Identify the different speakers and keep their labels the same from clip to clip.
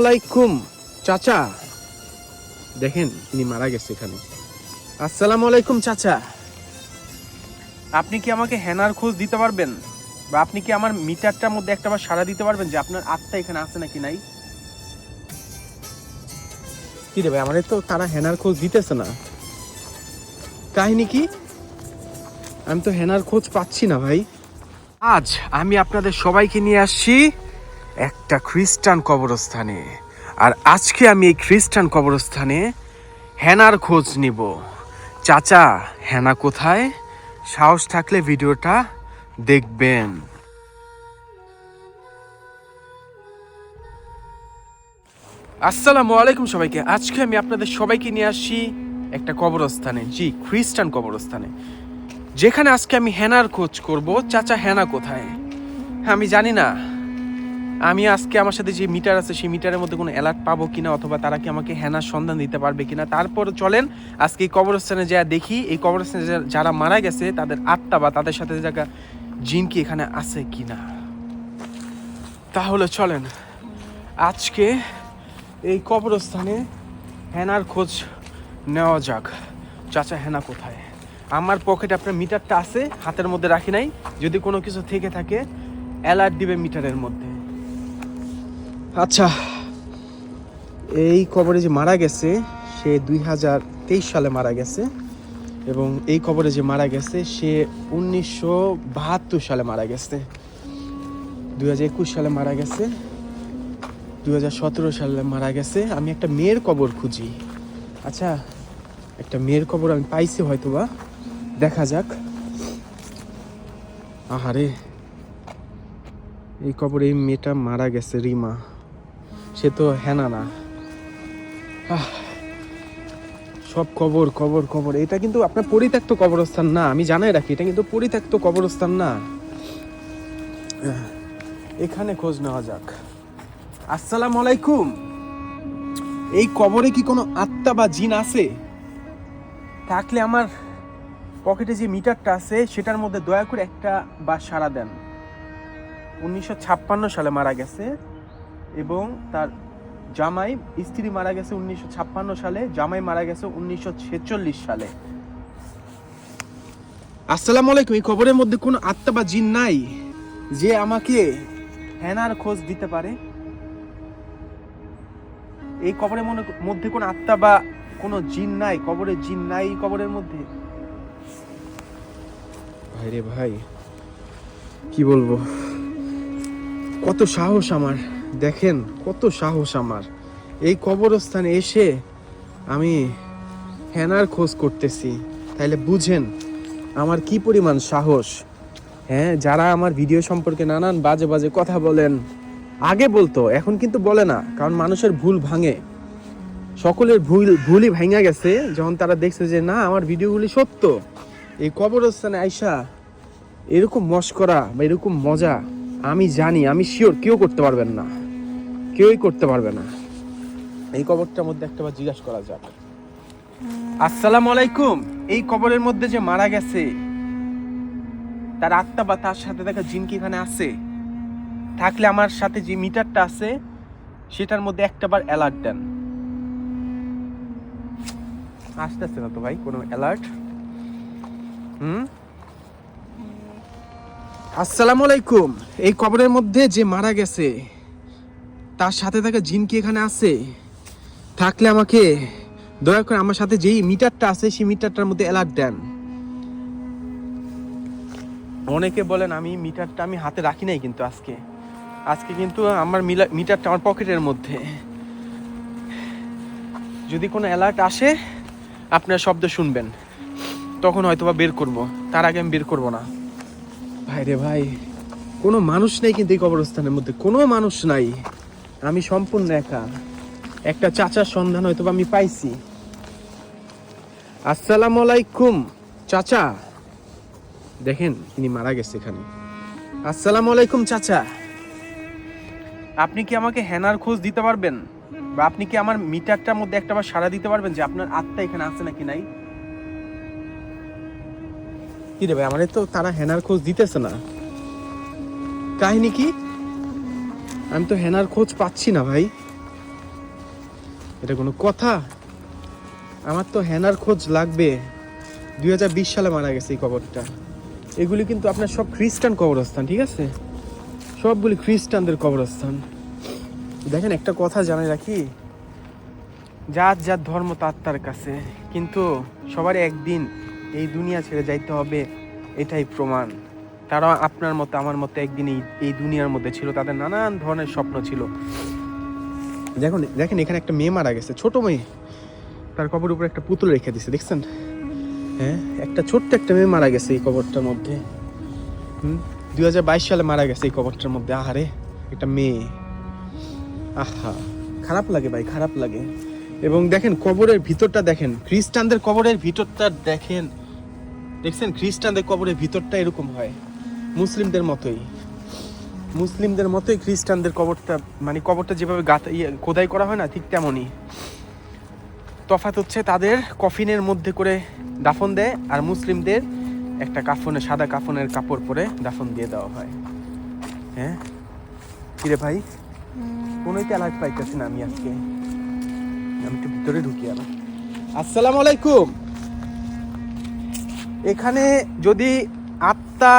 Speaker 1: আলাইকুম চাচা। দেখেন তিনি মারা গেছে এখানে। আসসালামু আলাইকুম চাচা। আপনি কি আমাকে হেনার খোঁজ দিতে পারবেন? বা আপনি কি আমার মিটারটার মধ্যে একটা বার সাড়া দিতে পারবেন যে আপনার আত্মা এখানে আছে নাকি নাই? কি রে ভাই আমাদের তো তারা হেনার খোঁজ দিতেছে না। কাহিনী কি? আমি তো হেনার খোঁজ পাচ্ছি না ভাই। আজ আমি আপনাদের সবাইকে নিয়ে আসছি একটা খ্রিস্টান কবরস্থানে। আর আজকে আমি এই খ্রিস্টান কবরস্থানে হেনার খোঁজ নিব। চাচা, হেনা কোথায়? সাহস থাকলে ভিডিওটা দেখবেন। আসসালামু আলাইকুম সবাইকে। আজকে আমি আপনাদের সবাইকে নিয়ে আসি একটা কবরস্থানে। জি, খ্রিস্টান কবরস্থানে। যেখানে আজকে আমি হেনার খোঁজ করব। চাচা, হেনা কোথায়? হ্যাঁ আমি জানি না। আমি আজকে আমার সাথে যে মিটার আছে, সেই মিটারের মধ্যে কোনো অ্যালার্ট পাবো কিনা অথবা তারা কি আমাকে হেনার সন্ধান দিতে পারবে কিনা, তারপর চলেন আজকে এই কবরস্থানে যা দেখি। এই কবরস্থানে যারা মারা গেছে, তাদের আত্মা বা তাদের সাথে যারা জিন কি এখানে আছে কিনা। তাহলে চলেন, আজকে এই কবরস্থানে হেনার খোঁজ নেওয়া যাক। চাচা, হেনা কোথায়? আমার পকেটে আপনার মিটারটা আছে, হাতের মধ্যে রাখি নাই। যদি কোনো কিছু থেকে থাকে অ্যালার্ট দিবে মিটারের মধ্যে। আচ্ছা এই কবরে যে মারা গেছে, সে দুই হাজার তেইশ সালে মারা গেছে এবং এই কবরে যে মারা গেছে, সে উনিশশো বাহাত্তর সালে মারা গেছে। দুই হাজার একুশ সালে মারা গেছে, দুই হাজার সতেরো সালে মারা গেছে। আমি একটা মেয়ের কবর খুঁজি। আচ্ছা একটা মেয়ের কবর আমি পাইছি হয়তো বা দেখা যাক। আহারে, এই কবরে এই মেয়েটা মারা গেছে, রিমা। সে তো হেনা না। সব কবর কবর কবর। এটা কিন্তু আপনার পরিত্যক্ত কবরস্থান না, আমি জানাই রাখি, এটা কিন্তু পরিত্যক্ত কবরস্থান না। এখানে খোঁজ নেওয়া যাক। আসসালাম আলাইকুম। এই কবরে কি কোনো আত্মা বা জিন আছে? থাকলে আমার পকেটে যে মিটারটা আছে, সেটার মধ্যে দয়া করে একটা বা সাড়া দেন। উনিশশো ছাপ্পান্ন সালে মারা গেছে এবং তার জামাই স্ত্রী মারা গেছে উনিশশো ছাপ্পান্ন সালে, জামাই মারা গেছে উনিশশো ছেচল্লিশ সালে। আসসালামু আলাইকুম, এই খবরের মধ্যে কোনো আত্মা বা জিন নাই যে আমাকে হেনার খোঁজ দিতে পারে? এই কবরের মনে- মধ্যে কোনো আত্মা বা কোনো জিন নাই? কবরে জিন নাই কবরের মধ্যে? ভাই রে ভাই, কি বলব? কত সাহস আমার। দেখেন, কত সাহস আমার। এই কবরস্থানে এসে আমি হেনার খোঁজ করতেছি। তাইলে বুঝেন আমার কি পরিমাণ সাহস। হ্যাঁ যারা আমার ভিডিও সম্পর্কে নানান বাজে বাজে কথা বলেন, আগে বলতো, এখন কিন্তু বলে না, কারণ মানুষের ভুল ভাঙে। সকলের ভুল, ভুলই ভাঙা গেছে, যখন তারা দেখছে যে, না, আমার ভিডিওগুলি সত্য। এই কবরস্থানে আইসা এরকম মস্করা বা এরকম মজা আমি জানি, আমি শিওর কেউ করতে পারবেন না। কেউই করতে পারবে না। এই কবরটার মধ্যে একটা বার জিজ্ঞাসা করা যাক। আসসালামু আলাইকুম। এই কবরের মধ্যে যে মারা গেছে, তার আত্মা বা তার সাথে দেখা জিন কি এখানে আছে? থাকলে আমার সাথে যে মিটারটা আছে, সেটার মধ্যে একটা বার অ্যালার্ট দেন। আসতেছে না তো ভাই, কোনো অ্যালার্ট হুম? আসসালামু আলাইকুম। এই কবরের মধ্যে যে মারা গেছে, তার সাথে থাকা জিন কি এখানে আছে? থাকলে আমাকে দয়া করে আমার সাথে যেই মিটারটা আছে, সেই মিটারটার মধ্যে অ্যালার্ট দেন। অনেকে বলেন আমি মিটারটা আমি হাতে রাখি নাই কিন্তু আজকে। আজকে কিন্তু আমার মিটারটা আমার পকেটের মধ্যে। যদি কোনো অ্যালার্ট আসে, আপনার শব্দ শুনবেন। তখন হয়তো বা বের করব। তার আগে আমি বের করব না। ভাই রে ভাই, কোনো মানুষ নেই কিন্তু এই কবরস্থানের মধ্যে, কোনো মানুষ নাই। আমি সম্পূর্ণ একা। একটা চাচার সন্ধান হয়তো আমি পাইছি। আসসালামু আলাইকুম, চাচা। দেখেন তিনি মারা গেছে এখানে। আসসালামু আলাইকুম, চাচা। আপনি কি আমাকে হেনার খোঁজ দিতে পারবেন? বা আপনি কি আমার মিটারটার মধ্যে একটা বার সাড়া দিতে পারবেন যে আপনার আত্মা এখানে আছে নাকি নাই? কি রে ভাই আমাদের তো তারা হেনার খোঁজ দিতেছে না। কাহিনী কি? আমি তো হেনার খোঁজ পাচ্ছি না ভাই। এটা কোনো কথা? আমার তো হেনার খোঁজ লাগবে। দুই হাজার বিশ সালে মারা গেছে এই কবরটা। এগুলি কিন্তু আপনার সব খ্রিস্টান কবরস্থান, ঠিক আছে? সবগুলি খ্রিস্টানদের কবরস্থান। দেখেন, একটা কথা জানাই রাখি। যার যার ধর্ম তার তার কাছে, কিন্তু সবারই একদিন এই দুনিয়া ছেড়ে যাইতে হবে, এটাই প্রমাণ। তারা আপনার মতো, আমার মতো একদিন এই দুনিয়ার মধ্যে ছিল, তাদের নানান ধরনের স্বপ্ন ছিল। দেখুন, দেখেন, এখানে একটা মেয়ে মারা গেছে, ছোট মেয়ে। তার কবর উপরে একটা পুতুল রেখে দিছে, দেখছেন? হ্যাঁ একটা ছোট্ট একটা মেয়ে মারা গেছে এই কবরটার মধ্যে। হুম? দুই সালে মারা গেছে এই কবরটার মধ্যে, আহারে, একটা মেয়ে। আহা, খারাপ লাগে ভাই, খারাপ লাগে। এবং দেখেন কবরের ভিতরটা দেখেন, খ্রিস্টানদের কবরের ভিতরটা দেখেন। দেখছেন? খ্রিস্টানদের কবরের ভিতরটা এরকম হয়। মুসলিমদের মতোই। মুসলিমদের মতোই খ্রিস্টানদের কবরটা মানে কবরটা যেভাবে গাথা ইয়ে খোদাই করা হয় না, ঠিক তেমনই। তফাৎ হচ্ছে তাদের কফিনের মধ্যে করে দাফন দেয় আর মুসলিমদের একটা কাফনে সাদা কাফনের কাপড় পরে দাফন দিয়ে দেওয়া হয়। হ্যাঁ? কিরে ভাই? কোনোই অ্যালার্ট পাইতেছি না আমি আজকে। আমি একটু ভিতরে ঢুকি আসসালামু আলাইকুম। এখানে যদি আত্মা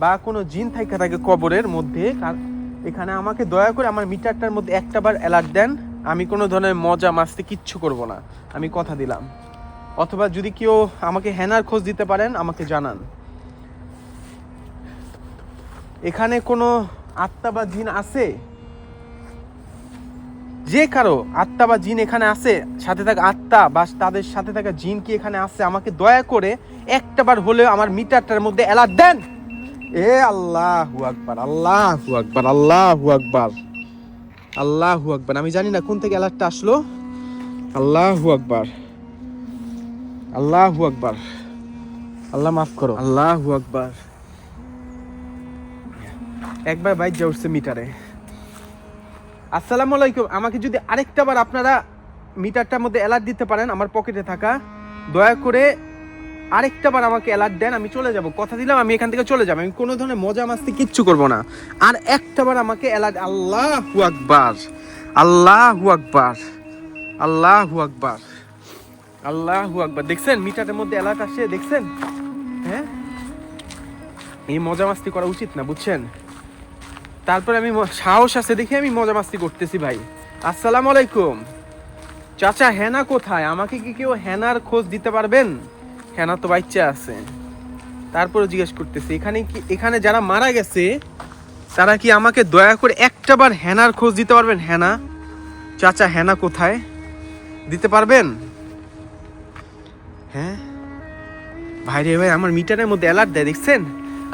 Speaker 1: বা কোনো জিন থাকা থাকে কবরের মধ্যে এখানে আমাকে দয়া করে আমার মিটারটার মধ্যে একটা বার অ্যালার্ট দেন। আমি কোনো ধরনের মজা মাস্তি কিচ্ছু করব না। আমি কথা দিলাম। অথবা যদি কেউ আমাকে হ্যানার খোঁজ দিতে পারেন, আমাকে জানান। এখানে কোনো আত্মা বা জিন আছে? যে কারও আত্মা বা জিন এখানে আছে, সাথে থাকা আত্মা বা তাদের সাথে থাকা জিন কি এখানে আছে, আমাকে দয়া করে একটা বার হলেও আমার মিটারটার মধ্যে অ্যালার্ট দেন। এ আল্লাহু আকবার আল্লাহু আকবার, আল্লাহ আকবার আল্লাহ আকবার। আমি জানি না কোন থেকে অ্যালার্টটা আসলো। আল্লাহু আকবার আল্লাহু আকবার। আল্লাহ মাফ করো। আল্লাহু আকবার। একবার বাইক যা উঠছে মিটারে। আসসালামু আলাইকুম। আমাকে যদি আরেকটা বার আপনারা মিটারটার মধ্যে অ্যালার্ট দিতে পারেন, আমার পকেটে থাকা, দয়া করে আরেকটা বার আমাকে অ্যালার্ট দেন, আমি চলে যাব। কথা দিলাম, আমি এখান থেকে চলে যাব। আমি কোনো ধরনের মজা মাস্তি কিচ্ছু করব না। আর একটা বার আমাকে অ্যালার্ট আল্লাহু আকবার, আল্লাহ আকবার, আল্লাহু আকবার আল্লাহু আকবার। দেখছেন? মিটারের মধ্যে অ্যালার্ট আসে, দেখছেন? হ্যাঁ? এই মজা মাস্তি করা উচিত না, বুঝছেন? তারপরে আমি সাহস আছে দেখে আমি মজা মাস্তি করতেছি ভাই। আসসালামু আলাইকুম। চাচা, হেনা কোথায়? আমাকে কি কেউ হেনার খোঁজ দিতে পারবেন? হেনা তো বাচ্চা আছে। তারপরে জিজ্ঞেস করতেছি, এখানে কি এখানে যারা মারা গেছে, তারা কি আমাকে দয়া করে একটা বার হেনার খোঁজ দিতে পারবেন, হেনা? চাচা, হেনা কোথায়? দিতে পারবেন? হ্যাঁ? ভাই রে ভাই, আমার মিটারের মধ্যে অ্যালার্ট দেয়, দেখছেন?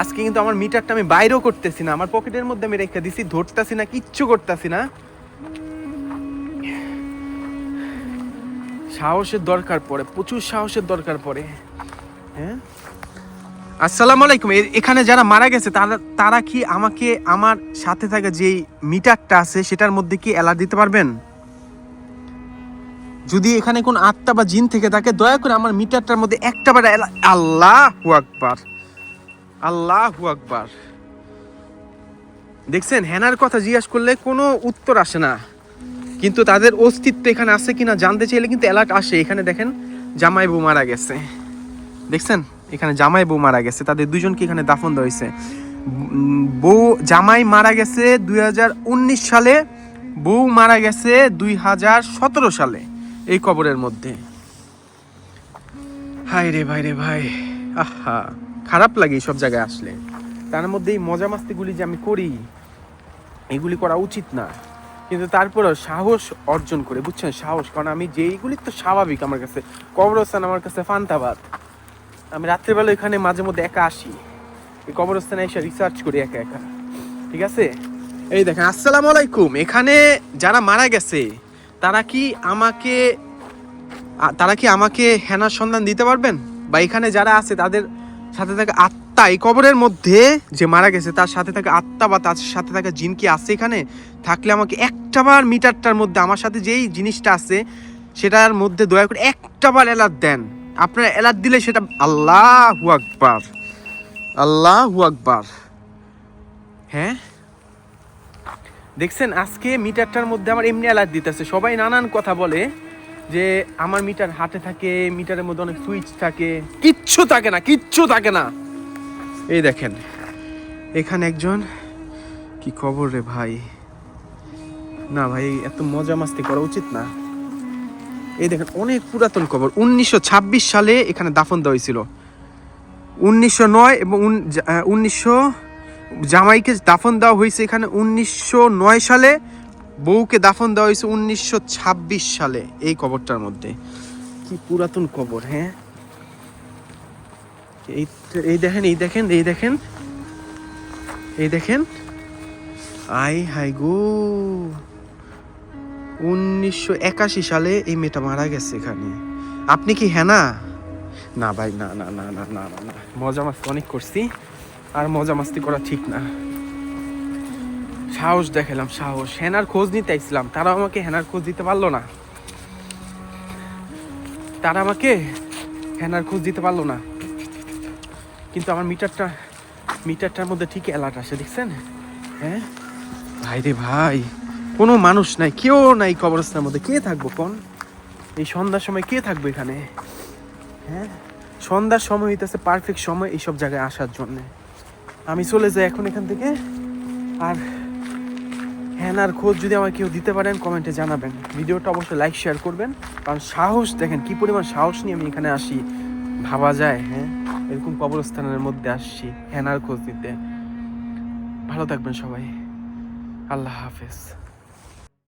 Speaker 1: আজকে কিন্তু আমার মিটারটা আমি বাইরেও করতেছি না, আমার পকেটের মধ্যে আমি রেখে দিছি, ধরতেছি না, কিচ্ছু করতেছি না। সাহসের দরকার পড়ে, প্রচুর সাহসের দরকার পড়ে। হ্যাঁ? আসসালামু আলাইকুম। এখানে যারা মারা গেছে, তারা তারা কি আমাকে আমার সাথে থাকা যেই মিটারটা আছে, সেটার মধ্যে কি অ্যালার্ট দিতে পারবেন? যদি এখানে কোন আত্মা বা জিন থেকে থাকে, দয়া করে আমার মিটারটার মধ্যে একটা বার আল্লাহ আকবার। আল্লাহু আকবার। দেখছেন, হেনার কথা জিজ্ঞাসা করলে কোনো উত্তর আসে না। কিন্তু তাদের অস্তিত্ব এখানে আছে কিনা জানতে চাইলে কিন্তু অ্যালার্ট আসে। এখানে দেখেন, জামাই বউ মারা গেছে। দেখছেন, এখানে জামাই বউ মারা গেছে। তাদের দুজনকে এখানে দাফন দেওয়া হয়েছে। বউ, জামাই মারা গেছে দুই হাজার উনিশ সালে। বউ মারা গেছে দুই হাজার সতেরো সালে, এই কবরের মধ্যে। হাই রে ভাই রে ভাই, আহা। খারাপ লাগে সব জায়গায় আসলে। তার মধ্যে এই মজা মাস্তিগুলি যে আমি করি, এগুলি করা উচিত না। কিন্তু তারপরেও সাহস অর্জন করে, বুঝছেন? সাহস, কারণ আমি যেইগুলি তো স্বাভাবিক আমার কাছে, কবরস্থান আমার কাছে ফান্তাবাদ। আমি রাত্রেবেলা এখানে মাঝে মধ্যে একা আসি। এই কবরস্থানে এসে রিসার্চ করি একা একা। ঠিক আছে? এই দেখেন, আসসালামু আলাইকুম। এখানে যারা মারা গেছে, তারা কি আমাকে তারা কি আমাকে হেনার সন্ধান দিতে পারবেন? বা এখানে যারা আছে, তাদের সাথে থাকা আত্মা। এই কবরের মধ্যে যে মারা গেছে, তার সাথে থাকা আত্মা বা তার সাথে থাকা জিন কি আছে এখানে? থাকলে আমাকে একটা বার মিটারটার মধ্যে, আমার সাথে যেই জিনিসটা আছে, সেটার মধ্যে দয়া করে একটা বার অ্যালার্ট দেন। আপনার অ্যালার্ট দিলে সেটা আল্লাহু আকবার। আল্লাহু আকবার। হ্যাঁ? দেখছেন, আজকে মিটারটার মধ্যে আমার এমনি অ্যালার্ট দিতেছে। সবাই নানান কথা বলে। যে আমার মিটার হাতে থাকে, মিটারের মধ্যে অনেক সুইচ থাকে। কিচ্ছু থাকে না, কিচ্ছু থাকে না। এই দেখেন, এখানে একজন, কি খবর রে ভাই? না ভাই, এত মজা মাস্তি করা উচিত না। এই দেখেন, অনেক পুরাতন কবর উনিশশো সালে এখানে দাফন দেওয়া হয়েছিল। উনিশশো নয় এবং উনিশশো জামাইকে দাফন দেওয়া হয়েছে এখানে। উনিশশো নয় সালে বউকে দাফন দেওয়া হয়েছে উনিশশো ছাব্বিশ সালে এই কবরটার মধ্যে। কি পুরাতন কবর হ্যাঁ? এই এই দেখেন এই দেখেন এই দেখেন। এই দেখেন। আই হাই গো। উনিশশো একাশি সালে এই মেয়েটা মারা গেছে এখানে। আপনি কি হ্যাঁ না ভাই না না না না না না। মজা মাস্তি অনেক করছি, আর মজা মাস্তি করা ঠিক না। সাহস দেখালাম সাহস। হেনার খোঁজ নিতে আইছিলাম তারা আমাকে হেনার খোঁজ দিতে পারল না। তারা আমাকে হেনার খোঁজ দিতে পারল না। কিন্তু আমার মিটারটা, মিটারটার মধ্যে ঠিক অ্যালার্ট আসে দেখছেন? হ্যাঁ? ভাই রে ভাই, কোনো মানুষ নাই, কেউ নাই কবরস্থানের মধ্যে। কে থাকব কোন? এই সন্ধ্যার সময় কে থাকবে এখানে? হ্যাঁ? সন্ধ্যার সময় হইতেছে পারফেক্ট সময় এইসব জায়গায় আসার জন্য। আমি চলে যাই এখন এখান থেকে। আর হ্যানার খোঁজ যদি আমাকে কেউ দিতে পারেন কমেন্টে জানাবেন। ভিডিওটা অবশ্যই লাইক শেয়ার করবেন। কারণ সাহস, দেখেন কি পরিমাণ সাহস নিয়ে আমি এখানে আসি। ভাবা যায় হ্যাঁ? এরকম কবরস্থানের মধ্যে আসছি হেনার খোঁজ দিতে। ভালো থাকবেন সবাই। আল্লাহ হাফেজ।